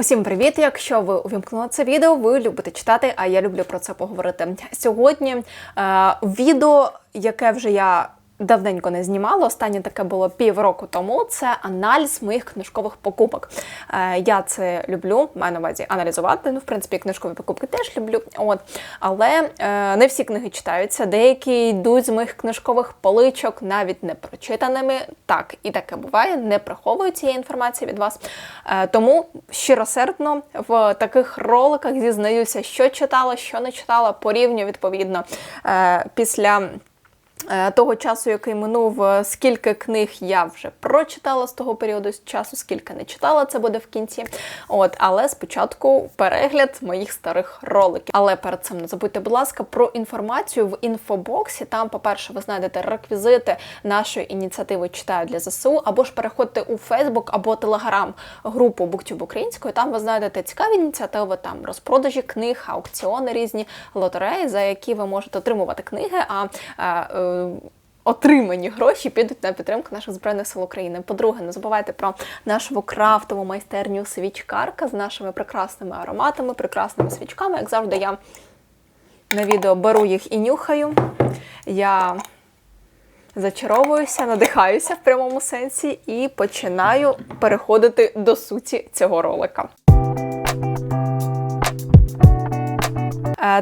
Усім привіт! Якщо ви увімкнули це відео, ви любите читати, а я люблю про це поговорити. Сьогодні е, відео, яке вже я давненько не знімала, останнє таке було півроку тому. Це аналіз моїх книжкових покупок. Е, я це люблю, маю на увазі аналізувати. Ну, в принципі, книжкові покупки теж люблю. От. Але е, не всі книги читаються, деякі йдуть з моїх книжкових поличок, навіть не прочитаними. Так, і таке буває, не приховую цієї інформації від вас. Е, тому щиросердно в таких роликах зізнаюся, що читала, що не читала, порівню відповідно після. Е, того часу, який минув, е, скільки книг я вже прочитала з того періоду часу, скільки не читала, це буде в кінці. От, Але спочатку перегляд моїх старих роликів. Але перед цим не забудьте, будь ласка, про інформацію в інфобоксі. Там, по-перше, ви знайдете реквізити нашої ініціативи Читаю для ЗСУ, або ж переходьте у Фейсбук або Телеграм групу Буктюб українською. Там ви знайдете цікаві ініціативи, там розпродажі книг, аукціони різні лотереї, за які ви можете отримувати книги. а е, Отримані гроші підуть на підтримку наших збройних сил України. По-друге, не забувайте про нашу крафтову майстерню свічкарка з нашими прекрасними ароматами, прекрасними свічками. Як завжди, я на відео беру їх і нюхаю. Я зачаровуюся, надихаюся в прямому сенсі і починаю переходити до суті цього ролика.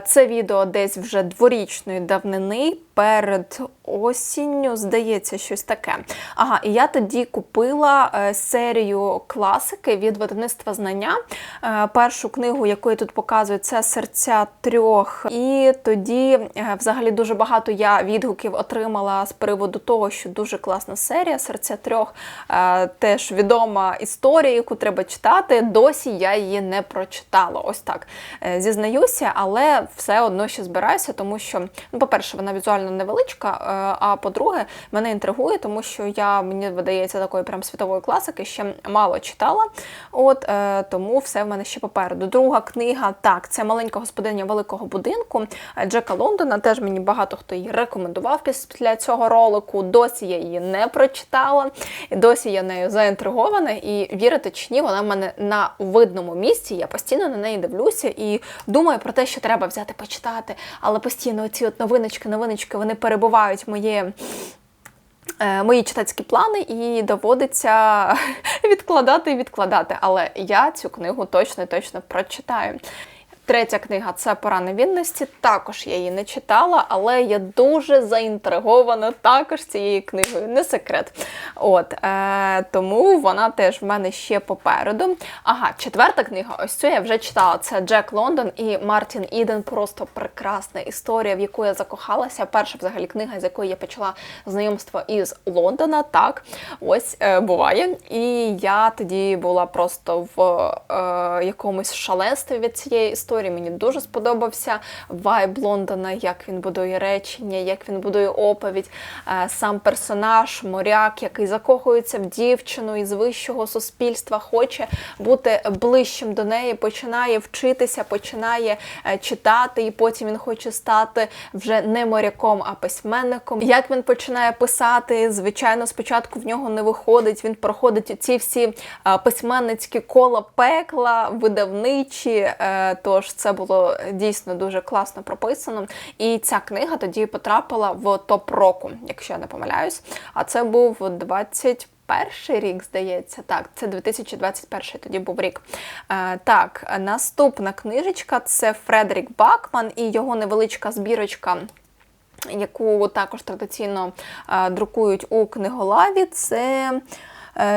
Це відео десь вже дворічної давнини перед осінню, здається, щось таке. Ага, і я тоді купила е, серію класики від видавництва знання. Е, першу книгу, яку я тут показую, це серця трьох. І тоді, взагалі, дуже багато я відгуків отримала з приводу того, що дуже класна серія серця трьох. Теж відома історія, яку треба читати. Досі я її не прочитала. Ось так зізнаюся, але все одно ще збираюся, тому що, ну, по-перше, вона візуально невеличка. Е, а по-друге, мене інтригує, тому що я, мені видається, такої прям світової класики ще мало читала. От е, тому все в мене ще попереду. Друга книга, так, це маленька господиня великого будинку Джека Лондона. Теж мені багато хто її рекомендував після цього ролику. Досі я її не прочитала, досі я нею заінтригована. І вірите чи ні, вона в мене на видному місці. Я постійно на неї дивлюся і думаю про те, що треба треба взяти почитати, але постійно ці от новиночки, новиночки вони перебувають моє. Е, мої читацькі плани і доводиться відкладати і відкладати. Але я цю книгу точно точно прочитаю. Третя книга це пора невінності. Також я її не читала, але я дуже заінтригована також цією книгою. Не секрет. От е, Тому вона теж в мене ще попереду. Ага, четверта книга, ось цю я вже читала. Це Джек Лондон і Мартін Іден. Просто прекрасна історія, в яку я закохалася. Перша взагалі книга, з якої я почала знайомство із Лондона. Так, ось е, буває. І я тоді була просто в е, якомусь шаленстві від цієї історії історії. Мені дуже сподобався вайб Лондона, як він будує речення, як він будує оповідь, е, сам персонаж, моряк, який закохується в дівчину із вищого суспільства, хоче бути ближчим до неї, починає вчитися, починає е, читати, і потім він хоче стати вже не моряком, а письменником. Як він починає писати, звичайно, спочатку в нього не виходить. Він проходить ці всі е, письменницькі кола пекла, видавничі. Тож Тож це було дійсно дуже класно прописано. І ця книга тоді потрапила в топ року, якщо я не помиляюсь. А це був 20. Перший рік, здається, так, це 2021 тоді був рік. Е, так, наступна книжечка це Фредерік Бакман і його невеличка збірочка, яку також традиційно е, друкують у книголаві. Це Е,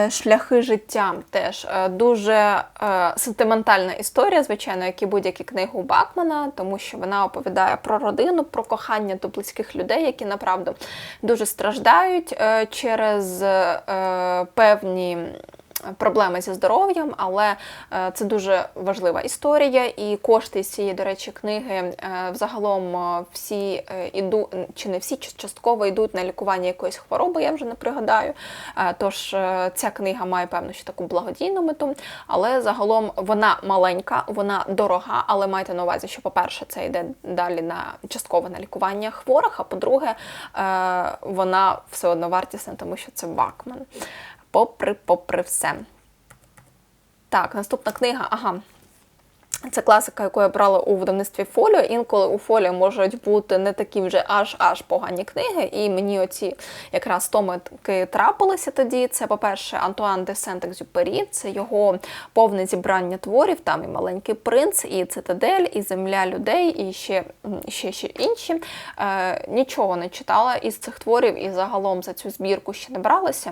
шляхи життя теж е, дуже е, сентиментальна історія, звичайно, як і будь-які книги у Бакмана, тому що вона оповідає про родину, про кохання до близьких людей, які направду дуже страждають через певні проблеми зі здоров'ям, але е, це дуже важлива історія, і кошти з цієї, до речі, книги е, взагалом е, всі іду, чи не всі частково йдуть на лікування якоїсь хвороби, я вже не пригадаю. Тож ця книга має певну ще таку благодійну мету, але загалом вона маленька, вона дорога, але майте на увазі, що, по-перше, це йде далі на часткове на лікування хворих, а по-друге, вона все одно вартісна, тому що це Бакман попри попри все. Так, наступна книга. Ага. Це класика, яку я брала у видавництві фоліо. Інколи у фоліо можуть бути не такі вже аж-аж погані книги. І мені оці якраз томики трапилися тоді. Це, по-перше, Антуан де Сент-Екзюпері, це його повне зібрання творів, там і маленький принц, і цитадель, і земля людей, і ще ще, ще інші. Е, Нічого не читала із цих творів, і загалом за цю збірку ще не бралася.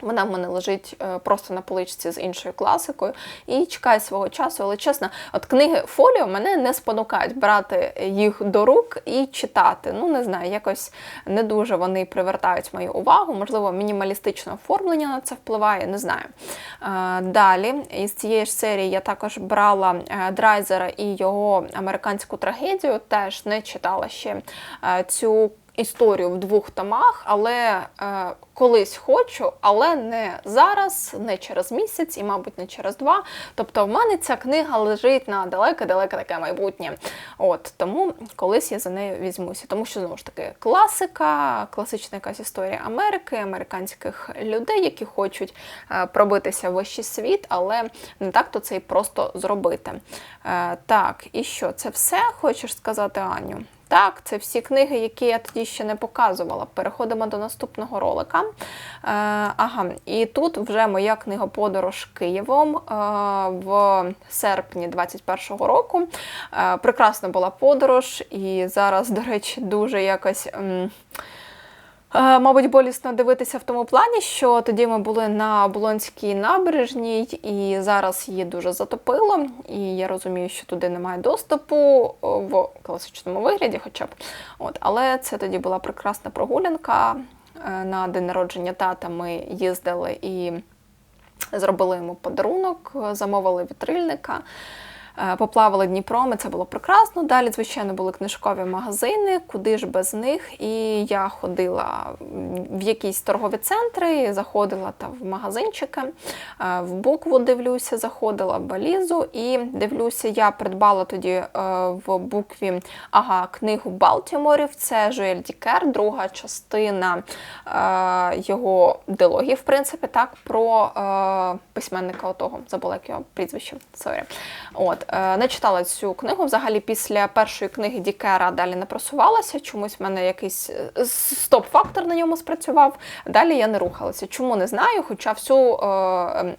Вона в мене лежить е, просто на поличці з іншою класикою і чекає свого часу. Але чесно, от книги фоліо мене не спонукають брати їх до рук і читати. Ну, не знаю, якось не дуже вони привертають мою увагу. Можливо, мінімалістичне оформлення на це впливає, не знаю. Е, далі, із цієї ж серії я також брала е, Драйзера і його американську трагедію. Теж не читала ще цю історію в двох томах, але е, колись хочу, але не зараз, не через місяць і, мабуть, не через два. Тобто, в мене ця книга лежить на далеке-далеке таке майбутнє. От тому колись я за нею візьмуся. Тому що знову ж таки класика, класична якась історія Америки, американських людей, які хочуть е, пробитися в вищий світ, але не так то це і просто зробити. Е, так, і що це все хочеш сказати, Аню? Так, це всі книги, які я тоді ще не показувала. Переходимо до наступного ролика. Е, ага, І тут вже моя книга Подорож Києвом е, в серпні 21-го року. Е, прекрасна була подорож, і зараз, до речі, дуже якось. Е, мабуть, болісно дивитися в тому плані, що тоді ми були на Болонській набережній, і зараз її дуже затопило. І я розумію, що туди немає доступу в класичному вигляді, хоча б. От, Але це тоді була прекрасна прогулянка. Е, на день народження тата ми їздили і зробили йому подарунок, замовили вітрильника. Е, поплавали Дніпром, і це було прекрасно. Далі, звичайно, були книжкові магазини, куди ж без них. І я ходила в якісь торгові центри, заходила там в магазинчики, е, в букву дивлюся, заходила в балізу і дивлюся, я придбала тоді е, в букві ага, книгу Балтіморів. Це Жуель Дікер, друга частина його дилогії, в принципі, так, про письменника отого, забула як його прізвище. Sorry. От. Е, не читала цю книгу. Взагалі, після першої книги Дікера далі не просувалася. Чомусь в мене якийсь е, стоп-фактор на ньому спрацював. Далі я не рухалася. Чому не знаю? Хоча всю е,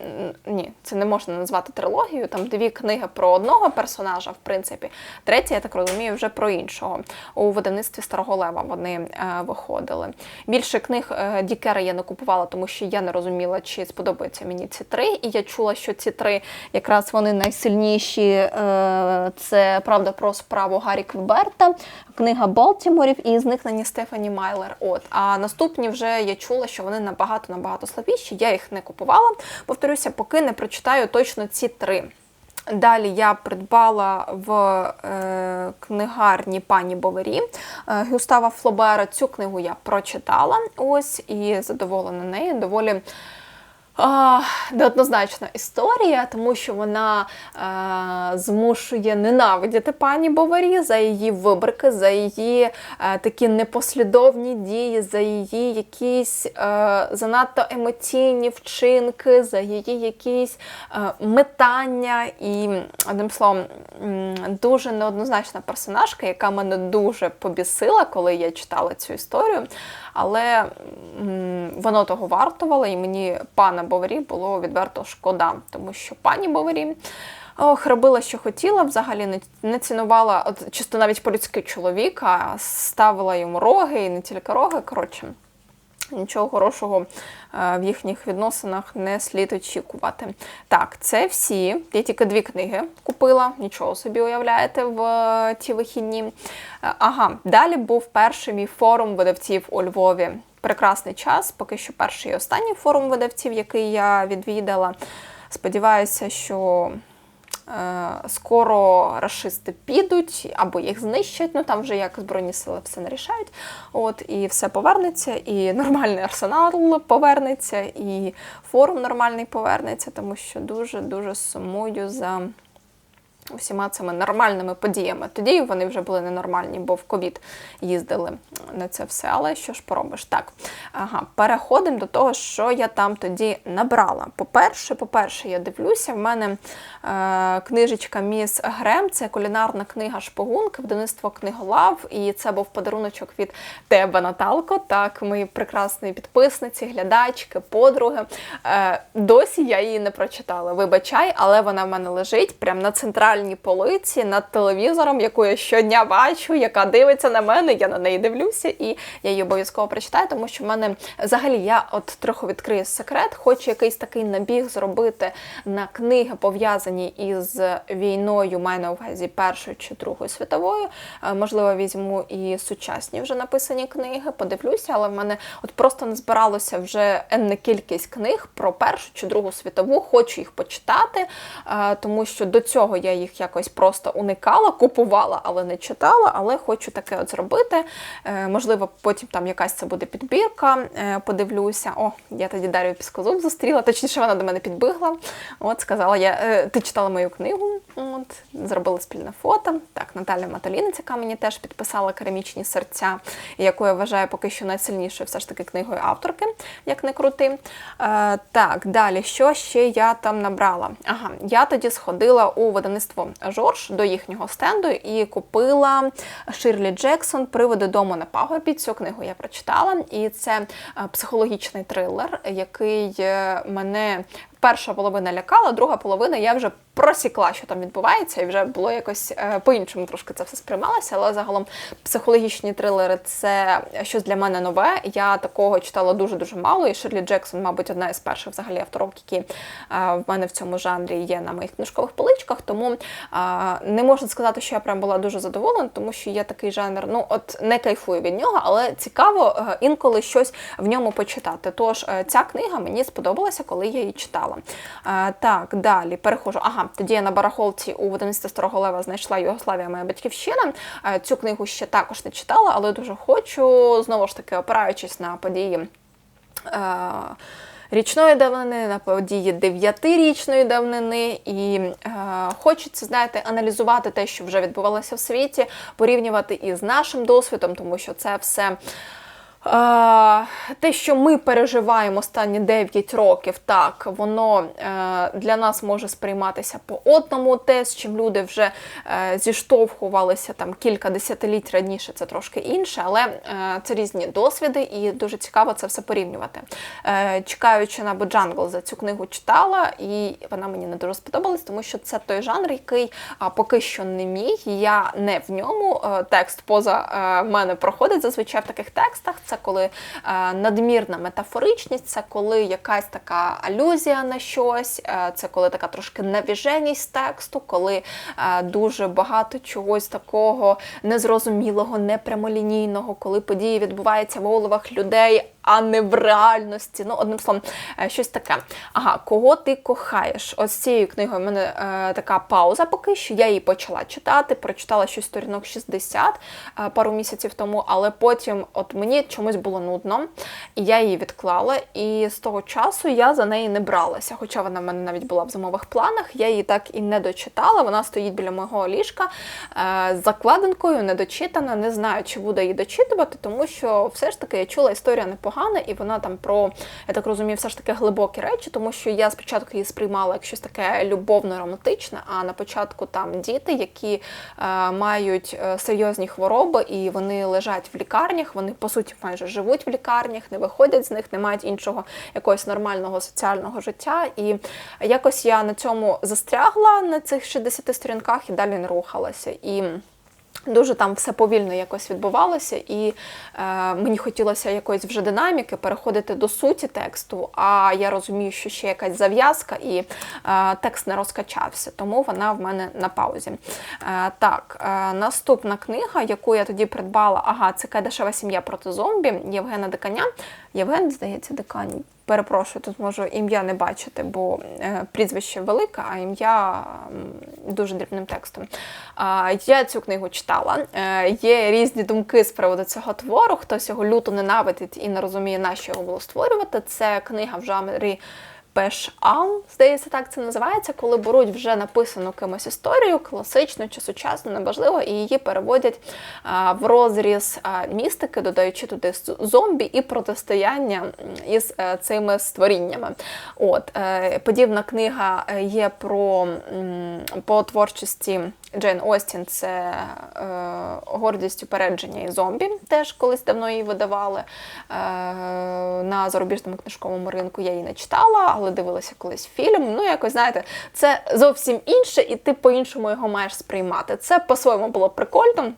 ні, це не можна назвати трилогією. Там дві книги про одного персонажа, в принципі. Третя, я так розумію, вже про іншого. У видавництві Старого Лева вони е, виходили. Більше книг е, Дікера я не купувала, тому що я не розуміла, чи сподобаються мені ці три. І я чула, що ці три якраз вони найсильніші. Е, це правда про справу Гаррі Квеберта, книга Балтіморів і зникнення Стефані Майлер. От а наступні вже я чула, що вони набагато набагато слабіші. Я їх не купувала. Повторюся, поки не прочитаю точно ці три. Далі я придбала в е, книгарні пані Бовері е, Гюстава Флобера. Цю книгу я прочитала ось і задоволена нею. Доволі неоднозначна історія, тому що вона е, змушує ненавидіти пані Боварі за її вибрики, за її е, такі непослідовні дії, за її якісь е, занадто емоційні вчинки, за її якісь е, метання. І, одним словом, дуже неоднозначна персонажка, яка мене дуже побісила, коли я читала цю історію. Але воно того вартувало, і мені пана Боварі було відверто шкода, тому що пані Боварі ох, робила, що хотіла, взагалі не, не цінувала от, чисто навіть по-людськи чоловіка, ставила йому роги і не тільки роги. коротше. Нічого хорошого е, в їхніх відносинах не слід очікувати. Так, це всі. Я тільки дві книги купила, нічого собі уявляєте в е, ті вихідні. Е, ага, далі був перший мій форум видавців у Львові прекрасний час, поки що перший і останній форум видавців, який я відвідала. Сподіваюся, що скоро расисти підуть або їх знищать. Ну там вже як Збройні сили все не рішають. От, І все повернеться, і нормальний арсенал повернеться, і форум нормальний повернеться, тому що дуже-дуже сумую за всіма цими нормальними подіями. Тоді вони вже були ненормальні, бо в ковід їздили на це все. Але що ж поробиш? Так, ага, переходимо до того, що я там тоді набрала. По-перше, по-перше, я дивлюся, в мене е, книжечка Міс Грем, це кулінарна книга Шпигунки, видавництво книголав, і це був подаруночок від тебе, Наталко. Так, мої прекрасні підписниці, глядачки, подруги. Е, досі я її не прочитала. Вибачай, але вона в мене лежить прямо на центральній полиці над телевізором, яку я щодня бачу, яка дивиться на мене. Я на неї дивлюся, і я її обов'язково прочитаю, тому що в мене взагалі я от трохи відкрию секрет, хочу якийсь такий набіг зробити на книги, пов'язані із війною, маю на увазі Першою чи Другою світовою. Е, Можливо, візьму і сучасні вже написані книги, подивлюся, але в мене от просто не збиралося вже енна кількість книг про Першу чи Другу світову. Хочу їх почитати, е, тому що до цього я їх якось просто уникала, купувала, але не читала. Але хочу таке от зробити. Е, Можливо, потім там якась це буде підбірка. е, Подивлюся. О, я тоді Дар'ю Піскозуб зустріла. Точніше, вона до мене підбігла. От сказала, я е, ти читала мою книгу. От зробили спільне фото. Так, Наталя Маталінець, яка мені теж підписала керамічні серця, яку я вважаю поки що найсильнішою все ж таки книгою авторки, як не крути. Так, далі, що ще я там набрала? Ага, я тоді сходила у видавництво Жорж до їхнього стенду і купила Ширлі Джексон Приводи дому на пагорбі. Цю книгу я прочитала, і це е, психологічний трилер, який е, мене. Перша половина лякала, друга половина я вже просікла, що там відбувається, і вже було якось е, по-іншому трошки це все сприймалося. Але загалом психологічні трилери це щось для мене нове. Я такого читала дуже дуже мало. І Ширлі Джексон, мабуть, одна із перших взагалі авторок, які е, в мене в цьому жанрі є на моїх книжкових поличках. Тому е, не можна сказати, що я прям була дуже задоволена, тому що є такий жанр. Ну от не кайфую від нього, але цікаво інколи щось в ньому почитати. Тож ця книга мені сподобалася, коли я її читала. Так, далі перехожу. Ага, тоді я на барахолці у видавництві Старого Лева знайшла Югославія, моя батьківщина. Е, Цю книгу ще також не читала, але дуже хочу, знову ж таки, опираючись на події. е, Річної давнини, на події дев'ятирічної давнини, і е, хочеться, знаєте, аналізувати те, що вже відбувалося в світі, порівнювати із нашим досвідом, тому що це все Те, що ми переживаємо останні 9 років, так, воно е, для нас може сприйматися по одному, те, з чим люди вже е, зіштовхувалися там кілька десятиліть раніше, це трошки інше, але е, це різні досвіди, і дуже цікаво це все порівнювати. Чекаючи на Боджангл, за цю книгу читала, і вона мені не дуже сподобалась, тому що це той жанр, який поки що не мій. Я не в ньому. Текст поза мене проходить зазвичай в таких текстах. Це коли е, надмірна метафоричність, це коли якась така алюзія на щось, е, це коли така трошки навіженість тексту, коли е, дуже багато чогось такого незрозумілого, непрямолінійного, коли події відбуваються в головах людей. А не в реальності. Ну, одним словом, е, щось таке. Ага, кого ти кохаєш? Ось цією книгою в мене е, така пауза поки що. Я її почала читати, прочитала щось сторінок 60 е, пару місяців тому, але потім от мені чомусь було нудно, і я її відклала. І з того часу я за неї не бралася. Хоча вона в мене навіть була в зимових планах, я її так і не дочитала. Вона стоїть біля мого ліжка е, з закладинкою, не дочитана. Не знаю, чи буду її дочитувати, тому що все ж таки я чула історія непогана, і вона там про, я так розумію, все ж таки глибокі речі, тому що я спочатку її сприймала як щось таке любовно-романтичне, а на початку там діти, які е, мають е, серйозні хвороби, і вони лежать в лікарнях, вони по суті майже живуть в лікарнях, не виходять з них, не мають іншого якогось нормального соціального життя. І якось я на цьому застрягла на цих 60 сторінках і далі не рухалася. І Дуже там все повільно якось відбувалося, і е, мені хотілося якоїсь вже динаміки переходити до суті тексту. А я розумію, що ще якась зав'язка, і е, текст не розкачався, тому вона в мене на паузі. Е, так, е, наступна книга, яку я тоді придбала, ага, це «Кайдашева сім'я проти зомбі Євгена Деканя. Євген, здається, Декань. Перепрошую, тут можу ім'я не бачити, бо е, прізвище велике, а ім'я дуже дрібним текстом. Я цю книгу читала. Е, є різні думки з приводу цього твору. Хтось його люто ненавидить і не розуміє, на що його було створювати. Це книга в жанрі Пеш-Ам, здається, так це називається, коли беруть вже написану кимось історію, класичну чи сучасну, неважливо, і її переводять в розріз містики, додаючи туди зомбі і протистояння із е, цими створіннями. От, е, подібна книга е, є про по творчості Джейн Остін, це е, гордість упередження і зомбі. Теж колись давно її видавали е, на зарубіжному книжковому ринку. Я її не читала, але дивилася колись фільм. Ну, якось знаєте, це зовсім інше, і ти по-іншому його маєш сприймати. Це по-своєму було прикольно.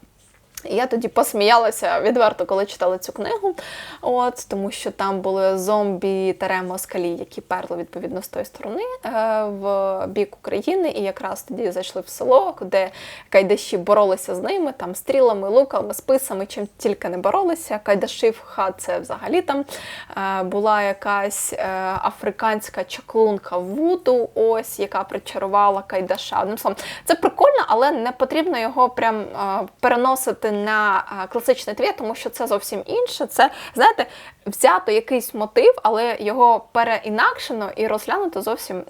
Я тоді посміялася відверто, коли читала цю книгу, от тому що там були зомбі москалі, які перли відповідно з тої сторони е, в бік України, і якраз тоді зайшли в село, де кайдаші боролися з ними, там стрілами, луками, списами, чим тільки не боролися. Кайдашів ха це взагалі там е, була якась е, африканська чаклунка Вуду, ось яка причарувала кайдаша. Одним словом, це прикольно, але не потрібно його прям е, на е, класичний твір, тому що це зовсім інше. Це, знаєте, взято якийсь мотив, але його переінакшено і розглянуто зовсім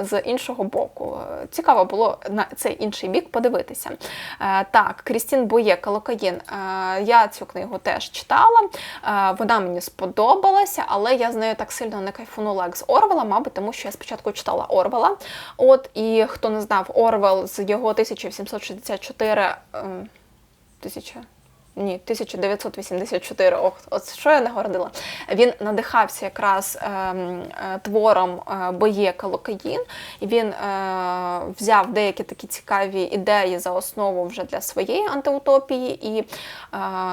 з іншого боку. Цікаво було на цей інший бік подивитися. Е, Так, Крістін Боє Калокаїн. Е, Я цю книгу теж читала. Е, Вона мені сподобалася, але я з нею так сильно не кайфанула, як з Орвела, мабуть, тому що я спочатку читала Орвела. От і хто не знав, Орвел з його 1764. Тисяча. Ні, 1984. Ох, от що я не гордила. Він надихався якраз ем, е, твором е, Боє Калокаїн, і він е, взяв деякі такі цікаві ідеї за основу вже для своєї антиутопії. І е,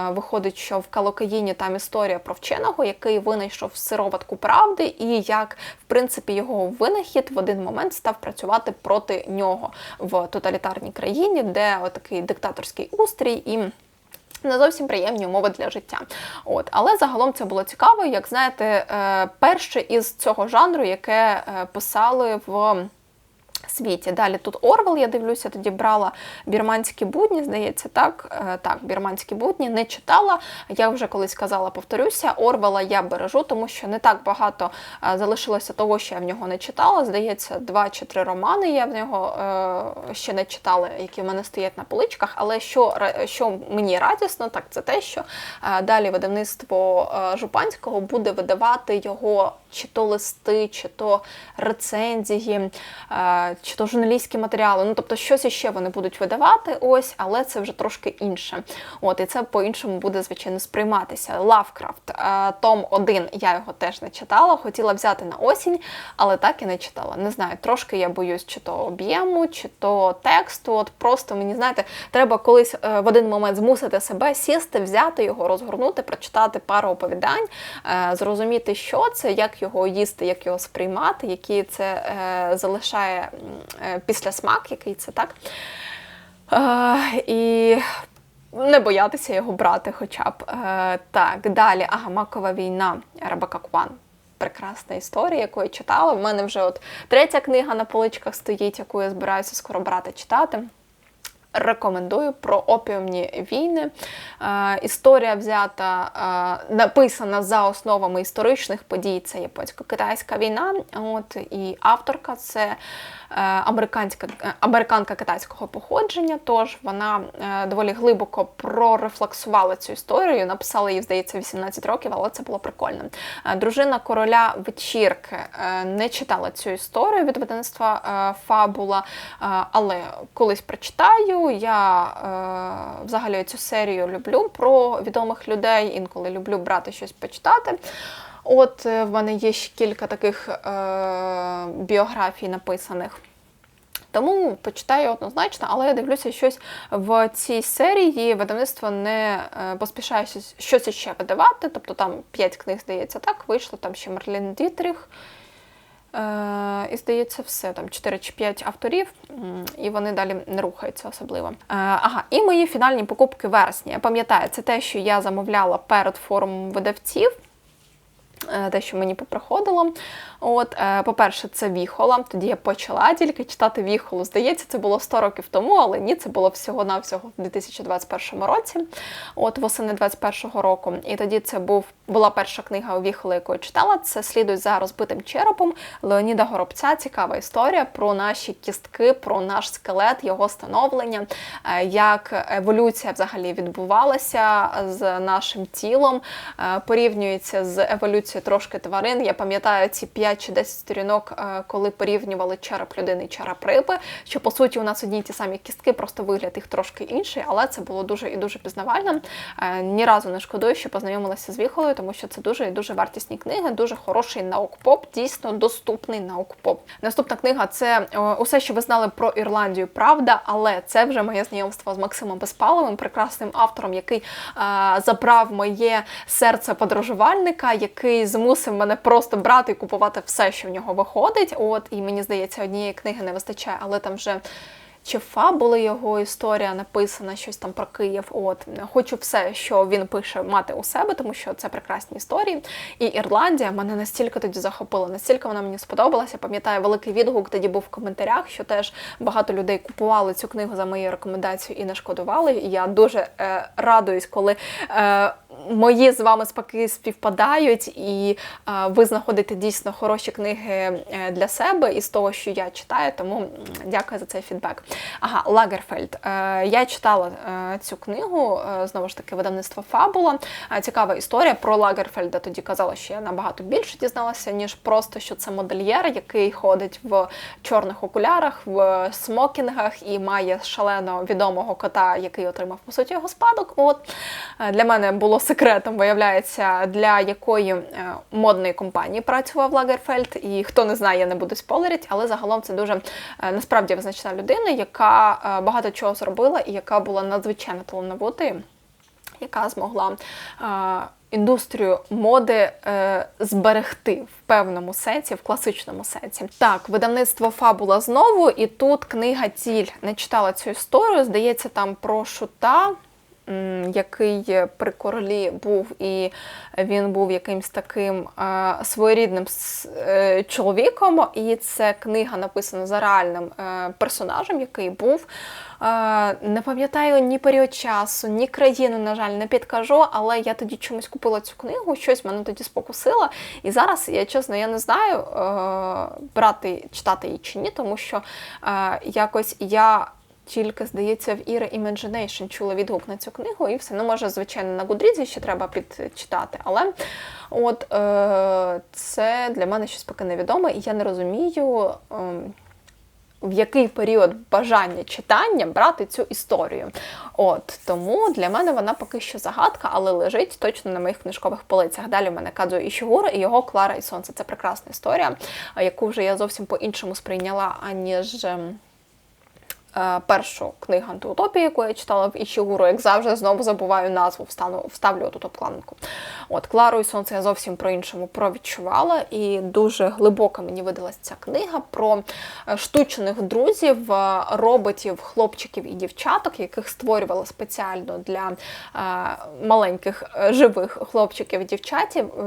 виходить, що в Калокаїні там історія про вченого, який винайшов сироватку правди, і як в принципі його винахід в один момент став працювати проти нього в тоталітарній країні, де отакий диктаторський устрій і. Не зовсім приємні умови для життя. От, але загалом це було цікаво, як знаєте, е, перше із цього жанру, яке е, писали в світі. Далі тут Орвел, я дивлюся, тоді брала бірманські будні, здається, так. Е, Так, бірманські будні не читала. Я вже колись казала, повторюся, Орвела я бережу, тому що не так багато е, залишилося того, що я в нього не читала. Здається, два чи три романи я в нього е, ще не читала, які в мене стоять на поличках. Але що, що мені радісно, так це те, що далі видавництво Жупанського буде видавати його чи то листи, чи то рецензії, чи то журналістські матеріали. Ну тобто, щось іще вони будуть видавати, ось, але це вже трошки інше. От і це по-іншому буде звичайно сприйматися. Лавкрафт, е, том 1, я його теж не читала, хотіла взяти на осінь, але так і не читала. Не знаю, трошки я боюсь, чи то об'єму, чи то тексту. От просто мені знаєте, треба колись е, в один момент змусити себе сісти, взяти його, розгорнути, прочитати пару оповідань, е, зрозуміти, що це, як його їсти, як його сприймати, який це залишає післясмак, який це так. Е, і не боятися його брати, хоча б. Е, так, далі. Ага, Макова війна Рабака Кван. Прекрасна історія, яку я читала. В мене вже от третя книга на поличках стоїть, яку я збираюся скоро брати читати. Рекомендую про опіумні війни. Е, історія взята, е, написана за основами історичних подій. Це японсько-китайська війна. От і авторка це е, американська е, американка китайського походження. Тож вона е, доволі глибоко прорефлексувала цю історію. Написала її, здається, 18 років, але це було прикольно. Е, дружина короля вечірки е, не читала цю історію від видавництва е, Фабула, е, але колись прочитаю. Я е, взагалі цю серію люблю про відомих людей. Інколи люблю брати щось почитати. От е, в мене є ще кілька таких е, біографій написаних. Тому почитаю однозначно, але я дивлюся щось в цій серії. Видавництво не е, поспішає щось, ще видавати. Тобто там 5 книг, здається, так, вийшло, там ще Мерлін Дітріх. Е, і здається, все там 4 чи 5 авторів, і вони далі не рухаються особливо. Ага, і мої фінальні покупки вересня. Я пам'ятаю, це те, що я замовляла перед форумом видавців. Е, те, що мені поприходило. От, е, По-перше, це Віхола. Тоді я почала тільки читати Віхолу. Здається, це було 100 років тому, але ні, це було всього-навсього в 2021 році, от восени 2021 року. І тоді це був була перша книга у Віхоли, яку я читала. Це слідують за розбитим черепом Леоніда Горобця. Цікава історія про наші кістки, про наш скелет, його становлення, е, як еволюція взагалі відбувалася з нашим тілом, порівнюється з еволюцією трошки тварин. Я пам'ятаю ці 5 чи 10 сторінок, е, коли порівнювали череп людини і череп риби. Що по суті у нас одні ті самі кістки, просто вигляд їх трошки інший, але це було дуже і дуже пізнавально. Ні разу не шкодую, що познайомилася з Віхолою, тому що це дуже і дуже вартісні книги, дуже хороший наукпоп, дійсно доступний наукпоп. Наступна книга це усе, що ви знали про Ірландію, правда, але це вже моє знайомство з Максимом Безпаловим, прекрасним автором, який забрав моє серце подорожувальника, який змусив мене просто брати і купувати все, що в нього виходить. От і мені здається, однієї книги не вистачає, але там вже чи фабули його історія написана, щось там про Київ. От хочу все, що він пише, мати у себе, тому що це прекрасні історії. І Ірландія мене настільки тоді захопила, настільки вона мені сподобалася. Пам'ятаю, великий відгук тоді був в коментарях, що теж багато людей купували цю книгу за моєю рекомендацією і не шкодували. І я дуже е, радуюсь, коли. Е, Мої з вами спаки співпадають, і а, ви знаходите дійсно хороші книги е, для себе із того, що я читаю. Тому дякую за цей фідбек. Ага, Лагерфельд. Е, я читала е, цю книгу, е, знову ж таки, видавництво Фабула. Цікава історія про Лагерфельда. Тоді казала, що я набагато більше дізналася, ніж просто що це модельєр, який ходить в чорних окулярах, в смокінгах і має шалено відомого кота, який отримав по суті його спадок. От для мене було секретом, виявляється, для якої модної компанії працював Лагерфельд. І хто не знає, не буду спойлерити, але загалом це дуже насправді визначна людина яка е, багато чого зробила, і яка була надзвичайно талановитою, яка змогла е, індустрію моди е, зберегти в певному сенсі, в класичному сенсі. Так, видавництво Фабула знову, і тут книга Ціль не читала цю історію. Здається, там про шута який при королі був, і він був якимсь таким своєрідним е, чоловіком. І це книга написана за реальним е, персонажем, який був. Не пам'ятаю ні період часу, ні країну, на жаль, не підкажу, але я тоді чомусь купила цю книгу, щось мене тоді спокусило. І зараз, я чесно, я не знаю, е, брати, читати її чи ні, тому що якось я тільки, здається, в Іра Imagination чула відгук на цю книгу, і все. Ну, може, звичайно, на Гудрідзі ще треба підчитати. Але от е, це для мене щось поки невідоме, і я не розумію. Е, в який період бажання читання брати цю історію. От Тому для мене вона поки що загадка, але лежить точно на моїх книжкових полицях. Далі в мене Кадзо Ішігура і його Клара і Сонце. Це прекрасна історія, яку вже я зовсім по-іншому сприйняла, аніж. Е, першу книгу антиутопії, яку я читала в Ішігуру, як завжди, знову забуваю назву, встану, вставлю тут обкладинку. От Клару і Сонце я зовсім про іншому провідчувала, і дуже глибоко мені видалася ця книга про е, штучних друзів, е, роботів, хлопчиків і дівчаток, яких створювала спеціально для маленьких живих хлопчиків і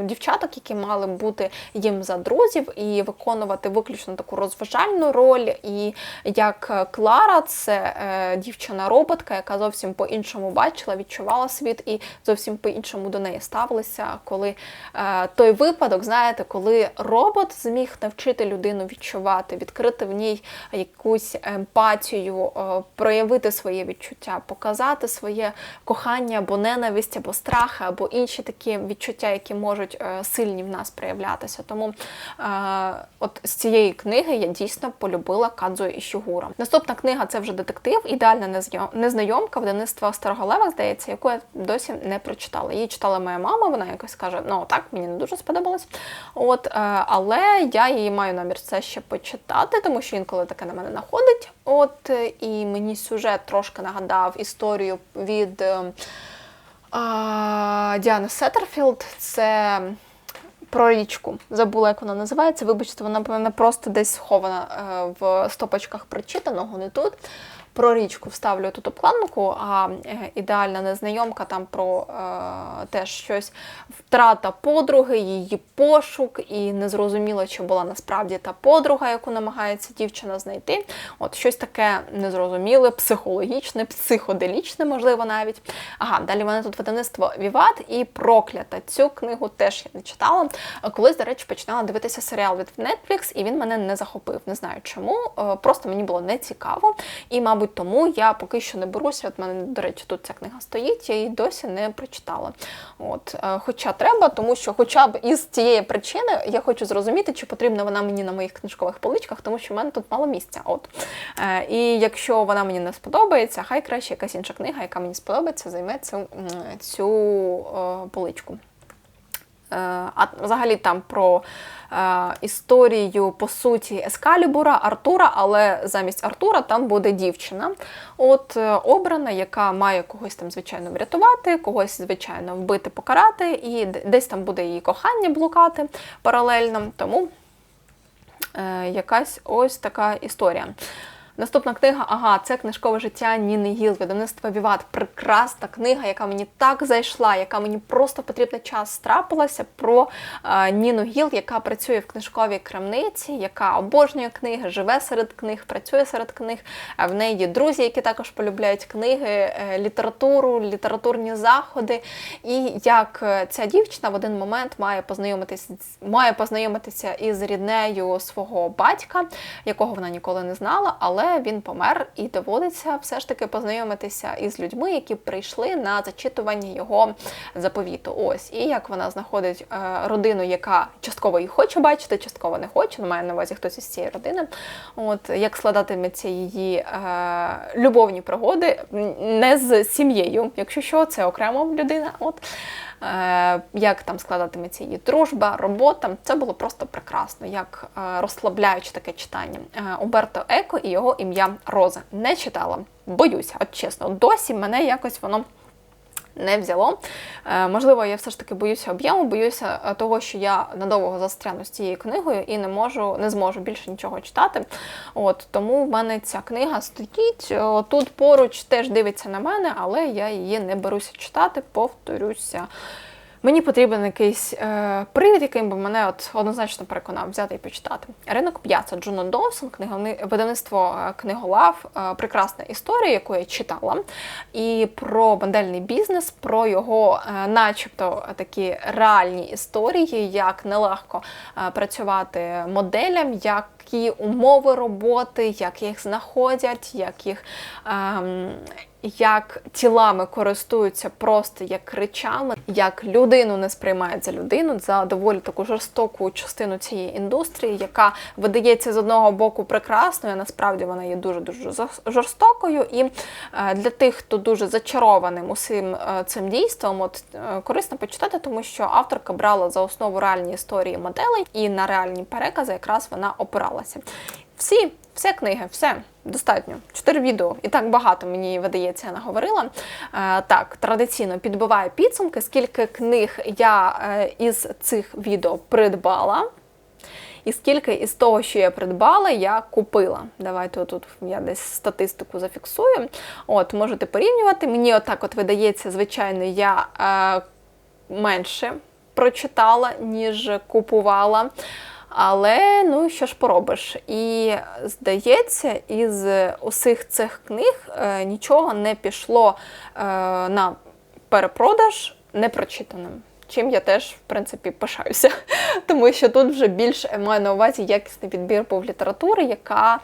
дівчаток, які мали бути їм за друзів і виконувати виключно таку розважальну роль. І як Клара це е, дівчина-роботка, яка зовсім по-іншому бачила, відчувала світ і зовсім по-іншому до неї ставилися. Коли е, той випадок, знаєте, коли робот зміг навчити людину відчувати, відкрити в ній якусь емпатію, е, проявити своє відчуття, показати своє кохання або ненависть, або страхи, або інші такі відчуття, які можуть е, сильні в нас проявлятися. Тому е, от з цієї книги я дійсно полюбила Кадзо Ішігура. Наступна книга це вже детектив, ідеальна незнайомка видавництва Старого здається, яку я досі не прочитала. Її читала моя мама, вона якось каже, ну так, мені не дуже сподобалось. От, е, Але я її маю намір це ще почитати, тому що інколи таке на мене находить. От, І мені сюжет трошки нагадав історію від е, а, Діани Сеттерфілд. Це. Про річку. Забула, як вона називається. Вибачте, вона, напевно, просто десь схована е, в стопочках прочитаного, не тут про річку вставлю тут обкладинку, а е, ідеальна незнайомка там про е, теж щось втрата подруги, її пошук, і незрозуміло, чи була насправді та подруга, яку намагається дівчина знайти. От щось таке незрозуміле, психологічне, психоделічне, можливо, навіть. Ага, далі мене тут видавництво Віват і проклята. Цю книгу теж я не читала. Колись, до речі, починала дивитися серіал від Netflix, і він мене не захопив. Не знаю чому. Е, Просто мені було не цікаво. І, мабуть, тому я поки що не беруся. От мене, до речі, тут ця книга стоїть, я її досі не прочитала. От, е, Хоча треба, тому що, хоча б із цієї причини я хочу зрозуміти, чи потрібна вона мені на моїх книжкових поличках, тому що в мене тут мало місця. От. Е, І якщо вона мені не сподобається, хай краще якась інша книга, яка мені сподобається, займе цю, цю е, поличку. Е, А взагалі там про е, історію по суті Ескалібура, Артура, але замість Артура там буде дівчина. От е, обрана, яка має когось там, звичайно, врятувати, когось, звичайно, вбити, покарати, і десь там буде її кохання блукати паралельно. Тому якась ось така історія. Наступна книга, ага, це книжкове життя Ніни Гіл, видавництва Віват. Прекрасна книга, яка мені так зайшла, яка мені просто потрібний час трапилася про е, Ніну Гіл, яка працює в книжковій крамниці, яка обожнює книги, живе серед книг, працює серед книг. Е, В неї є друзі, які також полюбляють книги, е, літературу, літературні заходи. І як е, ця дівчина в один момент має познайомитися, має познайомитися із ріднею свого батька, якого вона ніколи не знала, але він помер, і доводиться все ж таки познайомитися із людьми, які прийшли на зачитування його заповіту. Ось і як вона знаходить е, родину, яка частково її хоче бачити, частково не хоче. Ну, має на увазі хтось із цієї родини. От як складатиметься її е, любовні пригоди не з сім'єю, якщо що, це окремо людина. От як там складатиметься її дружба, робота. Це було просто прекрасно, як е, розслабляюче таке читання. Уберто Еко і його ім'я Роза. Не читала, боюся, от чесно. Досі мене якось воно. Не взяло. Е, можливо, я все ж таки боюся об'єму, боюся е, того, що я надовго застряну з цією книгою і не можу, не зможу більше нічого читати. От тому в мене ця книга стоїть. Тут поруч теж дивиться на мене, але я її не беруся читати, повторюся. Мені потрібен якийсь е, привід, яким би мене от однозначно переконав взяти і почитати. Ринок п'яца Джуно Доусон, книговни, видавництво е, книголав, е, прекрасна історія, яку я читала. І про бандельний бізнес, про його, е, начебто, такі реальні історії, як нелегко е, працювати моделям, які умови роботи, як їх знаходять, як їх. ем, як тілами користуються просто як речами, як людину не сприймають за людину, за доволі таку жорстоку частину цієї індустрії, яка видається з одного боку прекрасною, а насправді вона є дуже дуже жорстокою. І е, для тих, хто дуже зачарованим усім е, цим дійством, от е, корисно почитати, тому що авторка брала за основу реальні історії моделей, і на реальні перекази якраз вона опиралася. Всі, все книги, все достатньо. Чотири відео. І так багато мені видається, я наговорила. Е, так, традиційно підбиваю підсумки, скільки книг я е, із цих відео придбала. І скільки із того, що я придбала, я купила. Давайте тут я десь статистику зафіксую. От, можете порівнювати. Мені отак от видається, звичайно, я е, менше прочитала, ніж купувала. Але ну що ж поробиш? І здається, із усіх цих книг е, нічого не пішло е, на перепродаж непрочитаним. Чим я теж, в принципі, пишаюся. Тому що тут вже більш маю на увазі якісний підбір був літератури, яка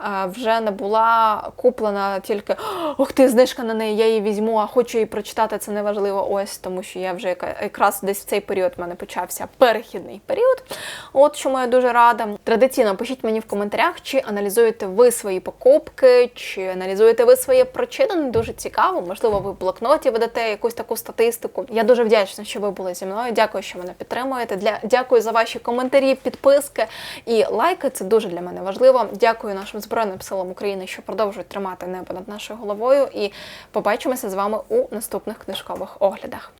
е, вже не була куплена тільки ох ти, знижка на неї, я її візьму, а хочу її прочитати, це неважливо ось, тому що я вже якраз десь в цей період в мене почався перехідний період. От чому я дуже рада. Традиційно пишіть мені в коментарях, чи аналізуєте ви свої покупки, чи аналізуєте ви своє прочитане. Дуже цікаво. Можливо, ви в блокноті ведете якусь таку статистику. Я дуже вдячна, що ви були зі мною. Дякую, що мене підтримуєте. Для дякую за ваші коментарі, підписки і лайки. Це дуже для мене важливо. Дякую нашим збройним силам України, що продовжують тримати небо над нашою головою. І побачимося з вами у наступних книжкових оглядах.